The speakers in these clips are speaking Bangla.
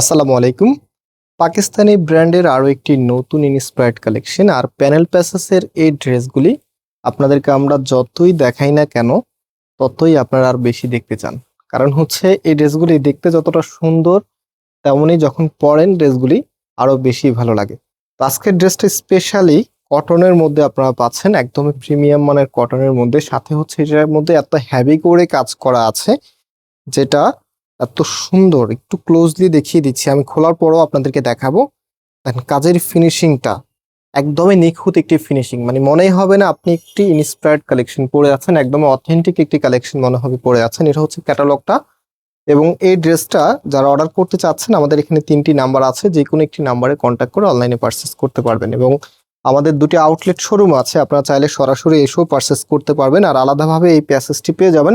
আসসালামু আলাইকুম। পাকিস্তানি ব্র্যান্ডের আরও একটি নতুন ইন্সপায়ার্ড কালেকশন আর প্যানেল প্যাসেসের এই ড্রেসগুলি আপনাদেরকে আমরা যতই দেখাই না কেন, ততই আপনারা আর বেশি দেখতে চান। কারণ হচ্ছে এই ড্রেসগুলি দেখতে যতটা সুন্দর, তেমনই যখন পরেন ড্রেসগুলি আরও বেশি ভালো লাগে। তো আজকের ড্রেসটা স্পেশালি কটনের মধ্যে আপনারা পাচ্ছেন, একদমই প্রিমিয়াম মানের কটনের মধ্যে। সাথে হচ্ছে এটার মধ্যে এত হ্যাভি করে কাজ করা আছে, যেটা এত সুন্দর, একটু ক্লোজলি দেখিয়ে দিচ্ছি। আমি খোলার পরও আপনাদেরকে দেখাবো। দেখেন কাজের ফিনিশিংটা একদমই নিখুঁত একটি ফিনিশিং মানে মনেই হবে না আপনি একটি ইন্সপায়ার্ড কালেকশন পরে আছেন একদম অথেন্টিক একটি কালেকশন মনে হবে পরে আছেন। এটা হচ্ছে ক্যাটালগটা এবং এই ড্রেসটা যারা অর্ডার করতে চাচ্ছেন, আমাদের এখানে তিনটি নাম্বার আছে। যে কোনো একটি নাম্বারে কন্ট্যাক্ট করে অনলাইনে পারচেস করতে পারবেন। এবং আমাদের দুটি আউটলেট শোরুম আছে। আপনারা চাইলে সরাসরি এসেও পারচেস করতে পারবেন। আর আলাদাভাবে এই প্যাসেজটি পেয়ে যাবেন।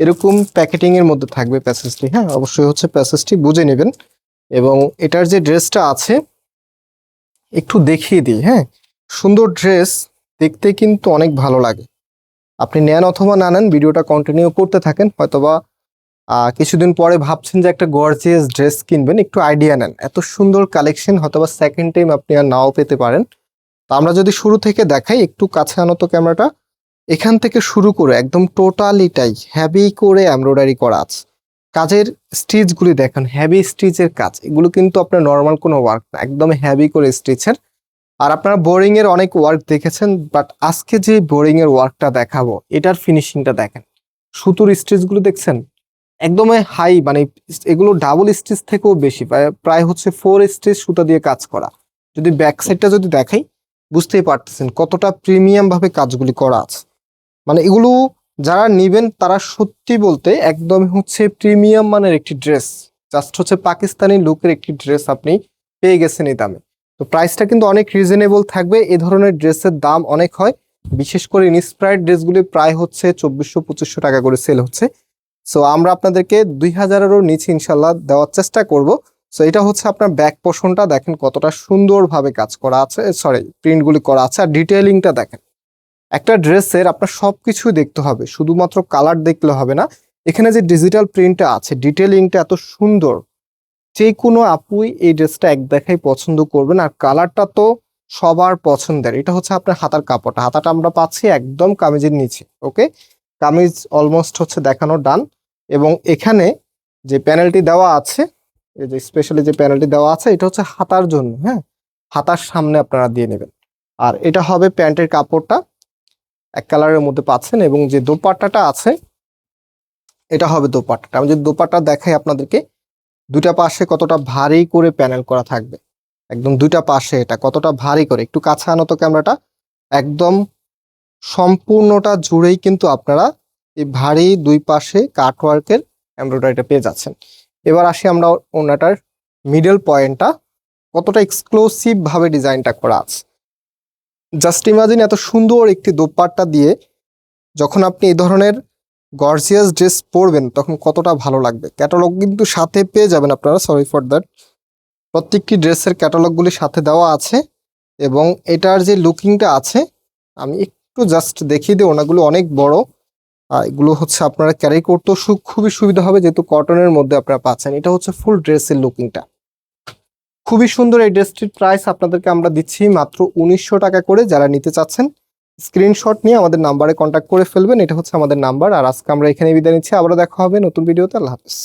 এরকম প্যাকেটিং এর মধ্যে থাকবে প্যাসেজটি হ্যাঁ? অবশ্যই হচ্ছে প্যাসেজটি বুঝে নেবেন। এবং এটার যে ড্রেসটা আছে, একটু দেখিয়ে দিই হ্যাঁ? সুন্দর ড্রেস দেখতে কিন্তু অনেক ভালো লাগে। আপনি নেন অথবা না নেন, ভিডিওটা কন্টিনিউ করতে থাকেন, হয়তোবা কিছুদিন পরে ভাবছেন যে একটা গর্জিয়াস ড্রেস কিনবেন, একটু আইডিয়া নেন। এত সুন্দর কালেকশন হয়তোবা সেকেন্ড টাইম আপনি আর নাও পেতে পারেন। তা আমরা যদি শুরু থেকে দেখাই, একটু কাছে আনো তো ক্যামেরাটা। এখান থেকে শুরু করে একদম টোটালিটাই হ্যাভি করে এমব্রয়ডারি করা আছে। কাজের স্টিচগুলি দেখেন হ্যাভি স্টিচের কাজ। এগুলো কিন্তু আপনার নর্মাল কোনো ওয়ার্ক না, একদম হ্যাভি করে স্টিচের আর আপনারা বোরিং এর অনেক ওয়ার্ক দেখেছেন বাট আজকে যে বোরিং এর ওয়ার্কটা দেখাবো, এটার ফিনিশিংটা দেখেন। সুতোর স্টিচগুলো দেখছেন? একদমই হাই মানে এগুলো ডাবল স্টিচ থেকেও বেশি, প্রায়- হচ্ছে ফোর স্টিচ সুতা দিয়ে কাজ করা। যদি ব্যাক সাইডটা যদি দেখাই, বুঝতেই পারতেছেন কতটা প্রিমিয়াম ভাবে কাজগুলি করা আছে। মানে এগুলো যারা নিবেন তারা সত্যি বলতে একদম হচ্ছে প্রিমিয়াম মানের একটি ড্রেস। জাস্ট হচ্ছে পাকিস্তানি লুকের একটি ড্রেস আপনি পেয়ে গেছেন এই দামে। তো প্রাইসটা কিন্তু অনেক রিজনেবল থাকবে, এ ধরনের ড্রেসের দাম অনেক হয়। বিশেষ করে ইনস্পায়ার্ড ড্রেসগুলি প্রায় হচ্ছে চব্বিশশো পঁচিশশো টাকা করে সেল হচ্ছে। সো আমরা আপনাদেরকে দুই হাজারেরও নিচে ইনশাল্লাহ দেওয়ার চেষ্টা করব। সো এটা হচ্ছে আপনার ব্যাক পোর্শনটা দেখেন কতটা সুন্দরভাবে কাজ করা আছে সরি প্রিন্টগুলি করা আছে। আর ডিটেইলিংটা দেখেন। একটা ড্রেসের আপনার সবকিছু দেখতে হবে, শুধুমাত্র কালার দেখলে হবে না। এখানে যে ডিজিটাল প্রিন্টটা আছে ডিটেলিংটা এত সুন্দর। যে কোনো আপুই এই ড্রেসটা এক দেখাই পছন্দ করবেন, আর কালারটা তো সবার পছন্দের। এটা হচ্ছে আপনার হাতার কাপড়টা। হাতাটা আমরা পাচ্ছি একদম কামিজের নিচে, ওকে? কামিজ অলমোস্ট হচ্ছে দেখানো ডান। এবং এখানে যে প্যানেলটি দেওয়া আছে, এই যে স্পেশালি যে প্যানেলটি দেওয়া আছে, এটা হচ্ছে হাতার জন্য হ্যাঁ? হাতার সামনে আপনারা দিয়ে নেবেন। আর এটা হবে প্যান্টের কাপড়টা। এক কালারের মধ্যে পাচ্ছেন এবং যে দোপাট্টাটা আছে, এটা হবে দোপাট্টাটা। আমি যদি দোপাট্টা দেখাই আপনাদেরকে দুটা পাশে কতটা ভারী করে প্যানেল করা থাকবে। একদম দুইটা পাশে এটা, কতটা ভারী করে। একটু কাছে আনো তো ক্যামেরাটা। একদম সম্পূর্ণটা জুড়েই কিন্তু আপনারা এই ভারী দুই পাশে কাটওয়ার্কের এমব্রয়ডারিটা পেয়ে যাচ্ছেন। এবার আসি আমরা ওনাটার মিডল পয়েন্টটা কতটা এক্সক্লুসিভ ভাবে ডিজাইনটা করা আছে। জাস্ট ইমাজিন এত সুন্দর একটি দোপাট্টা দিয়ে যখন আপনি এই ধরনের গর্জিয়াস ড্রেস পরবেন, তখন কতটা ভালো লাগবে? ক্যাটালগ কিন্তু সাথে পেয়ে যাবেন আপনারা সরি ফর দ্যাট প্রত্যেকটি ড্রেসের ক্যাটালগগুলি সাথে দেওয়া আছে এবং এটার যে লুকিংটা আছে, আমি একটু জাস্ট দেখিয়ে দিই, ওনাগুলো অনেক বড়। আর এগুলো হচ্ছে আপনারা ক্যারি করতেও খুবই সুবিধা হবে, যেহেতু কটনের মধ্যে আপনারা পাচ্ছেন। এটা হচ্ছে ফুল ড্রেসের লুকিংটা খুবই সুন্দর এই ড্রেসটির প্রাইস আপনাদেরকে আমরা দিচ্ছি মাত্র উনিশশো টাকা করে। যারা নিতে চাচ্ছেন স্ক্রিনশট নিয়ে আমাদের নাম্বারে কন্ট্যাক্ট করে ফেলবেন। এটা হচ্ছে আমাদের নাম্বার আর আজকে আমরা এখানে বিদায় নিচ্ছি। আবারও দেখা হবে নতুন ভিডিওতে আল্লাহ হাফিজ।